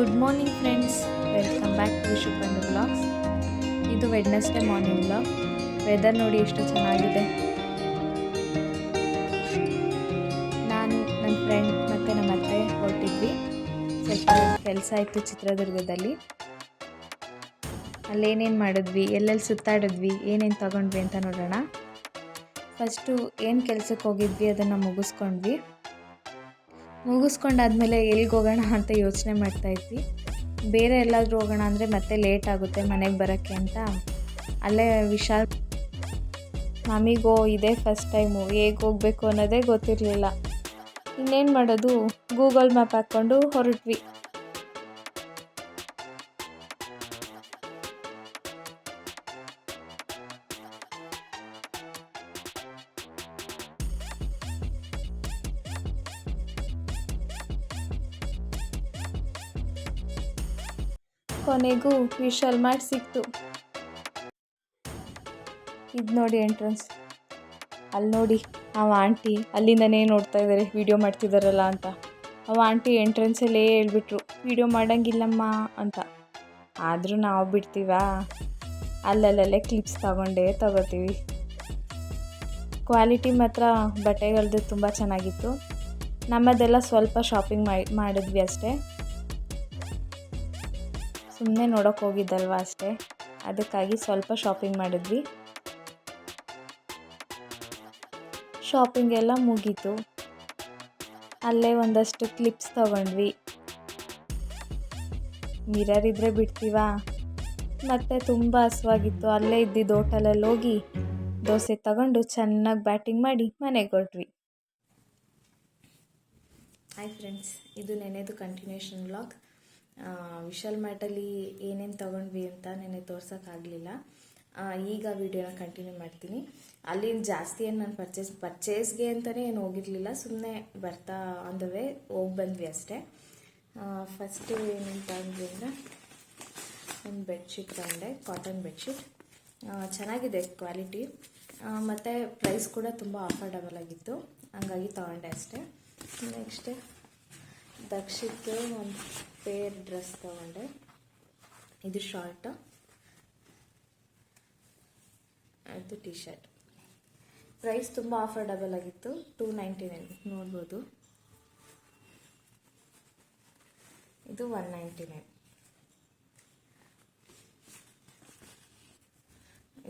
Good morning friends welcome back to Shubhandu blogs ಇದು Wednesday morning blog weather ನೋಡಿ ಎಷ್ಟು ಚೆನ್ನಾಗಿದೆ? ನಾನು ನನ್ನ ಫ್ರೆಂಡ್ ಮತ್ತು ನಮ್ಮ ಅತ್ತೆ ಹೊರಟಿದ್ವಿ. ಸ್ವಲ್ಪ ಕೆಲಸ ಇತ್ತು ಚಿತ್ರದುರ್ಗದಲ್ಲಿ. ಅಲ್ಲೇನೇನು ಮಾಡಿದ್ವಿ? ಎಲ್ಲೆಲ್ಲಿ ಸುತ್ತಾಡಿದ್ವಿ? ಏನೇನು ತಗೊಂಡ್ವಿ ಅಂತ ನೋಡೋಣ. ಫಸ್ಟು ಏನು ಕೆಲಸಕ್ಕೆ ಹೋಗಿದ್ವಿ ಅದನ್ನು ಮುಗಿಸ್ಕೊಂಡ್ವಿ. ಮುಗಿಸ್ಕೊಂಡಾದ್ಮೇಲೆ ಎಲ್ಲಿಗೆ ಹೋಗೋಣ ಅಂತ ಯೋಚನೆ ಮಾಡ್ತಾ ಇದ್ವಿ. ಬೇರೆ ಎಲ್ಲಾದರೂ ಹೋಗೋಣ ಅಂದರೆ ಮತ್ತೆ ಲೇಟ್ ಆಗುತ್ತೆ ಮನೆಗೆ ಬರೋಕ್ಕೆ ಅಂತ. ಅಲ್ಲೇ ವಿಶಾಲ್ ನಮಿಗೋ ಇದೇ ಫಸ್ಟ್ ಟೈಮು ಹೇಗೆ ಹೋಗಬೇಕು ಅನ್ನೋದೇ ಗೊತ್ತಿರಲಿಲ್ಲ. ಇನ್ನೇನು ಮಾಡೋದು? ಗೂಗಲ್ ಮ್ಯಾಪ್ ಹಾಕ್ಕೊಂಡು ಹೊರಟ್ವಿ. ಕೊನೆಗೂ ವಿಶಲ್ ಮಾಡಿ ಸಿಕ್ತು. ಇದು ನೋಡಿ ಎಂಟ್ರೆನ್ಸ್ ಅಲ್ಲಿ ನೋಡಿ, ಅವ ಆಂಟಿ ಅಲ್ಲಿಂದನೇ ನೋಡ್ತಾ ಇದ್ದಾರೆ ವಿಡಿಯೋ ಮಾಡ್ತಿದ್ದಾರಲ್ಲ ಅಂತ. ಅವ ಆಂಟಿ ಎಂಟ್ರೆನ್ಸಲ್ಲೇ ಹೇಳ್ಬಿಟ್ರು ವಿಡಿಯೋ ಮಾಡೋಂಗಿಲ್ಲಮ್ಮ ಅಂತ. ಆದರೂ ನಾವು ಬಿಡ್ತೀವಾ? ಅಲ್ಲಲ್ಲೇ ಕ್ಲಿಪ್ಸ್ ತಗೊಂಡೇ ತಗೋತೀವಿ. ಕ್ವಾಲಿಟಿ ಮಾತ್ರ ಬಟ್ಟೆಗಳದ್ದು ತುಂಬ ಚೆನ್ನಾಗಿತ್ತು. ನಮ್ಮದೆಲ್ಲ ಸ್ವಲ್ಪ ಶಾಪಿಂಗ್ ಮಾಡಿ ಮಾಡಿದ್ವಿ ಅಷ್ಟೇ. ಸುಮ್ಮನೆ ನೋಡೋಕೆ ಹೋಗಿದ್ದಲ್ವ ಅಷ್ಟೇ? ಅದಕ್ಕಾಗಿ ಸ್ವಲ್ಪ ಶಾಪಿಂಗ್ ಮಾಡಿದ್ವಿ. ಶಾಪಿಂಗ್ ಎಲ್ಲ ಮುಗೀತು. ಅಲ್ಲೇ ಒಂದಷ್ಟು ಕ್ಲಿಪ್ಸ್ ತಗೊಂಡ್ವಿ. ಮಿರರ್ ಇದ್ದರೆ ಬಿಡ್ತೀವಾ? ಮತ್ತು ತುಂಬ ಹಸುವಾಗಿತ್ತು. ಅಲ್ಲೇ ಇದ್ದಿದ್ದು ಹೋಟೆಲಲ್ಲಿ ಹೋಗಿ ದೋಸೆ ತಗೊಂಡು ಚೆನ್ನಾಗಿ ಬ್ಯಾಟಿಂಗ್ ಮಾಡಿ ಮನೆಗೆ ಹೊರಟ್ವಿ. ಹಾಯ್ ಫ್ರೆಂಡ್ಸ್ ಇದು ನೆನೆದು ಕಂಟಿನ್ಯೂಷನ್ ವ್ಲಾಗ್ ವಿಶಾಲ್ ಮ್ಯಾಟಲ್ಲಿ ಏನೇನು ತೊಗೊಂಡ್ವಿ ಅಂತ ನೆನೆ ತೋರ್ಸೋಕ್ಕಾಗಲಿಲ್ಲ ಈಗ ವಿಡಿಯೋನ ಕಂಟಿನ್ಯೂ ಮಾಡ್ತೀನಿ. ಅಲ್ಲಿ ಜಾಸ್ತಿ ಏನು ನಾನು ಪರ್ಚೇಸ್ ಪರ್ಚೇಸ್ಗೆ ಅಂತಲೇ ಏನು ಹೋಗಿರಲಿಲ್ಲ ಸುಮ್ಮನೆ ಬರ್ತಾ ಆನ್ ದ ವೇ ಹೋಗಿ ಬಂದ್ವಿ ಅಷ್ಟೇ. ಫಸ್ಟು ಏನಂತ ಅಂದ್ವಿ ಅಂದರೆ, ಒಂದು ಬೆಡ್ಶೀಟ್ ತಗೊಂಡೆ ಕಾಟನ್ ಬೆಡ್ಶೀಟ್ ಚೆನ್ನಾಗಿದೆ ಕ್ವಾಲಿಟಿ ಮತ್ತು ಪ್ರೈಸ್ ಕೂಡ ತುಂಬ ಅಫೋರ್ಡಬಲ್ ಆಗಿತ್ತು. ಹಂಗಾಗಿ ತಗೊಂಡೆ ಅಷ್ಟೇ. ನೆಕ್ಸ್ಟ್ ದಕ್ಷಿಕ್ಕೆ ಒಂದು ಪೇರ್ ಡ್ರೆಸ್ ತಗೊಂಡೆ. ಇದು ಶಾರ್ಟ್. ಇದು ಟಿ ಶರ್ಟ್ ಪ್ರೈಸ್ ತುಂಬ ಅಫೋರ್ಡಬಲ್ ಆಗಿತ್ತು. ಟೂ ನೈಂಟಿ ನೈನ್ ನೋಡ್ಬೋದು. ಇದು ಒನ್ ನೈಂಟಿ ನೈನ್.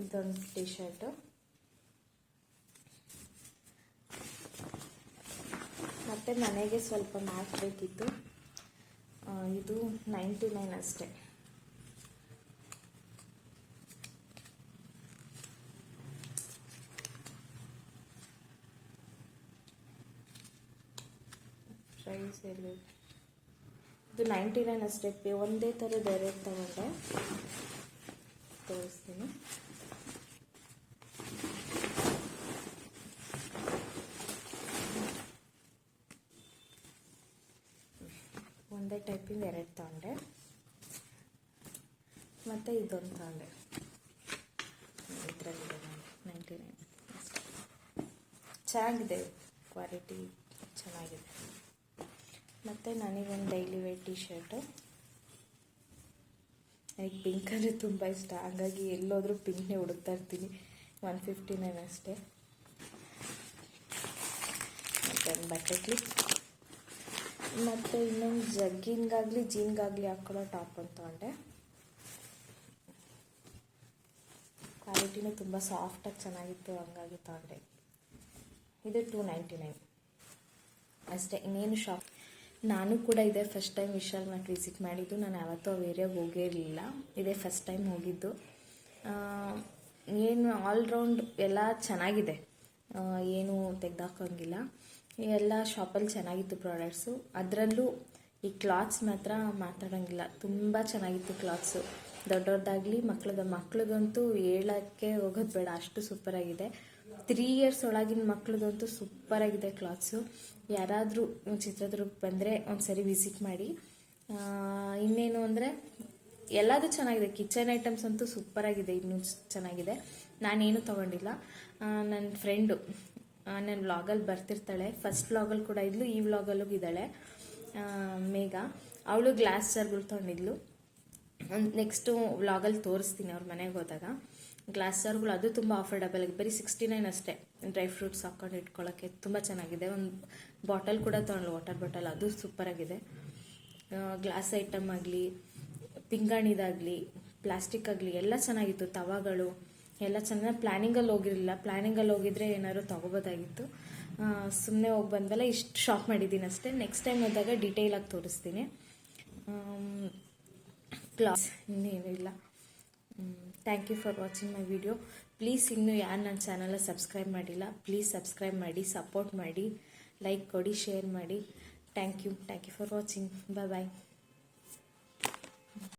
ಇದೊಂದು ಟಿ ಶರ್ಟು ಮತ್ತು ಮನೆಗೆ ಸ್ವಲ್ಪ ಮ್ಯಾಚ್ ಬೇಕಿತ್ತು. ಇದು ನೈಂಟಿ ನೈನ್ ಅಷ್ಟೇ. ಪ್ರೈಸ್ ಎಲ್ಲಿ? ಇದು ನೈಂಟಿ ನೈನ್ ಅಷ್ಟೇ. ಒಂದೇ ಥರ ಡೈರೆಕ್ಟ್ ತಗೊಂಡೆ ತೋರಿಸ್ತೀನಿ. ಟೈಪಿಂಗ್ ಎರಡು ತಗೊಂಡೆ ಮತ್ತು ಇದೊಂದು ತಗೊಂಡೆ ಇದರಲ್ಲಿ ನೈಂಟಿ ನೈನ್ ಚೆನ್ನಾಗಿದೆ ಕ್ವಾಲಿಟಿ ಚೆನ್ನಾಗಿದೆ. ಮತ್ತು ನನಗೊಂದು ಡೈಲಿ ವೇರ್ ಟಿ ಶರ್ಟು ನನಗೆ ಪಿಂಕ್ ಅಂದರೆ ತುಂಬ ಇಷ್ಟ. ಹಾಗಾಗಿ ಎಲ್ಲೋದ್ರೂ ಪಿಂಕ್ನೇ ಹುಡುಕ್ತಾ ಇರ್ತೀನಿ. ಒನ್ ಫಿಫ್ಟಿ ನೈನ್ ಅಷ್ಟೇ. ಮತ್ತು ಬಟ್ಟೆ ಕ್ಲಿಪ್. ಮತ್ತು ಇನ್ನೊಂದು ಜಗ್ಗಿಂಗಾಗಲಿ ಜೀನ್ಗಾಗಲಿ ಹಾಕ್ಕೊಳ್ಳೋ ಟಾಪ್ ಅಂತ ತೊಗೊಂಡೆ. ಕ್ವಾಲಿಟಿನೂ ತುಂಬ ಸಾಫ್ಟಾಗಿ ಚೆನ್ನಾಗಿತ್ತು, ಹಂಗಾಗಿ ತೊಗೊಂಡೆ. ಇದು ಟೂ ನೈಂಟಿ ನೈನ್ ಅಷ್ಟೇ, ಇನ್ನೇನು ಶಾಪ್ ನಾನು ಕೂಡ ಇದೇ first time Vishal Mart visit ಮಾಡಿದ್ದು. ನಾನು ಯಾವತ್ತೂ ಏರಿಯಾಗೆ ಹೋಗೇ ಇರಲಿಲ್ಲ. ಇದೇ ಫಸ್ಟ್ ಟೈಮ್ ಹೋಗಿದ್ದು. ಏನು ಆಲ್ರೌಂಡ್ ಎಲ್ಲ ಚೆನ್ನಾಗಿದೆ. ಏನು ತೆಗ್ದಾಕೋಂಗಿಲ್ಲ ಎಲ್ಲ ಶಾಪಲ್ಲಿ ಚೆನ್ನಾಗಿತ್ತು ಪ್ರಾಡಕ್ಟ್ಸು ಅದರಲ್ಲೂ ಈ ಕ್ಲಾತ್ಸ್ ಮಾತ್ರ ಮಾತಾಡೋಂಗಿಲ್ಲ. ತುಂಬ ಚೆನ್ನಾಗಿತ್ತು ಕ್ಲಾತ್ಸು ದೊಡ್ಡವ್ರದ್ದಾಗಲಿ ಮಕ್ಳದ ಮಕ್ಳಿಗಂತೂ ಹೇಳೋಕ್ಕೆ ಹೋಗೋದು ಬೇಡ. ಅಷ್ಟು ಸೂಪರಾಗಿದೆ ತ್ರೀ ಇಯರ್ಸ್ ಒಳಗಿನ ಮಕ್ಳದಂತೂ ಸೂಪರಾಗಿದೆ ಕ್ಲಾತ್ಸು ಯಾರಾದರೂ ಚಿತ್ರದುರ್ಗಕ್ಕೆ ಬಂದರೆ ಒಂದು ಸರಿ ವಿಸಿಟ್ ಮಾಡಿ ಇನ್ನೇನು ಅಂದರೆ ಎಲ್ಲದು ಚೆನ್ನಾಗಿದೆ. ಕಿಚನ್ ಐಟಮ್ಸ್ ಅಂತೂ ಸೂಪರಾಗಿದೆ ಇನ್ನೂ ಚೆನ್ನಾಗಿದೆ. ನಾನೇನು ತೊಗೊಂಡಿಲ್ಲ. ನನ್ನ ಫ್ರೆಂಡು ನನ್ನ ವ್ಲಾಗಲ್ಲಿ ಬರ್ತಿರ್ತಾಳೆ. ಫಸ್ಟ್ ವ್ಲಾಗಲ್ಲಿ ಕೂಡ ಇದ್ಲು, ಈ ವ್ಲಾಗಲ್ಲೂ ಇದ್ದಾಳೆ. ಮೇಘ. ಅವಳು ಗ್ಲಾಸ್ ಜಾರ್ಗಳು ತೊಗೊಂಡಿದ್ಲು. ನೆಕ್ಸ್ಟು ವ್ಲಾಗಲ್ಲಿ ತೋರಿಸ್ತೀನಿ ಅವ್ರ ಮನೆಗೆ ಹೋದಾಗ. ಗ್ಲಾಸ್ ಜಾರ್ಗಳು ಅದು ತುಂಬ ಅಫೋರ್ಡಬಲ್ ಆಗಿ, ಬರೀ ಸಿಕ್ಸ್ಟಿ ನೈನ್ ಅಷ್ಟೇ. ಡ್ರೈ ಫ್ರೂಟ್ಸ್ ಹಾಕ್ಕೊಂಡು ಇಟ್ಕೊಳ್ಳೋಕ್ಕೆ ತುಂಬ ಚೆನ್ನಾಗಿದೆ. ಒಂದು ಬಾಟಲ್ ಕೂಡ ತೊಗೊಂಡು ವಾಟರ್ ಬಾಟಲ್ ಅದು ಸೂಪರಾಗಿದೆ ಗ್ಲಾಸ್ ಐಟಮ್ ಆಗಲಿ, ಪಿಂಗಾಣಿದಾಗಲಿ ಪ್ಲಾಸ್ಟಿಕ್ ಆಗಲಿ, ಎಲ್ಲ ಚೆನ್ನಾಗಿತ್ತು, ತವಾಗಳು. ಎಲ್ಲ ಚೆನ್ನಾಗಿ ಪ್ಲ್ಯಾನಿಂಗಲ್ಲಿ ಹೋಗಿರಲಿಲ್ಲ. ಪ್ಲ್ಯಾನಿಂಗಲ್ಲಿ ಹೋಗಿದ್ರೆ ಏನಾದ್ರು ತೊಗೋಬೋದಾಗಿತ್ತು. ಸುಮ್ಮನೆ ಹೋಗಿ ಬಂದಲ್ಲ ಇಷ್ಟು ಶಾಪ್ ಮಾಡಿದ್ದೀನಿ ಅಷ್ಟೇ. ನೆಕ್ಸ್ಟ್ ಟೈಮ್ ಹೋದಾಗ ಡಿಟೇಲಾಗಿ ತೋರಿಸ್ತೀನಿ. ಕ್ಲಾಸ್ ಇನ್ನೇನು ಇಲ್ಲ. Thank you for watching my video please ಇನ್ನೂ ಯಾರು ನನ್ನ ಚಾನಲ್ನ ಸಬ್ಸ್ಕ್ರೈಬ್ ಮಾಡಿಲ್ಲ ಪ್ಲೀಸ್ ಸಬ್ಸ್ಕ್ರೈಬ್ ಮಾಡಿ ಸಪೋರ್ಟ್ ಮಾಡಿ ಲೈಕ್ ಕೊಡಿ ಶೇರ್ ಮಾಡಿ. Thank you thank you for watching bye bye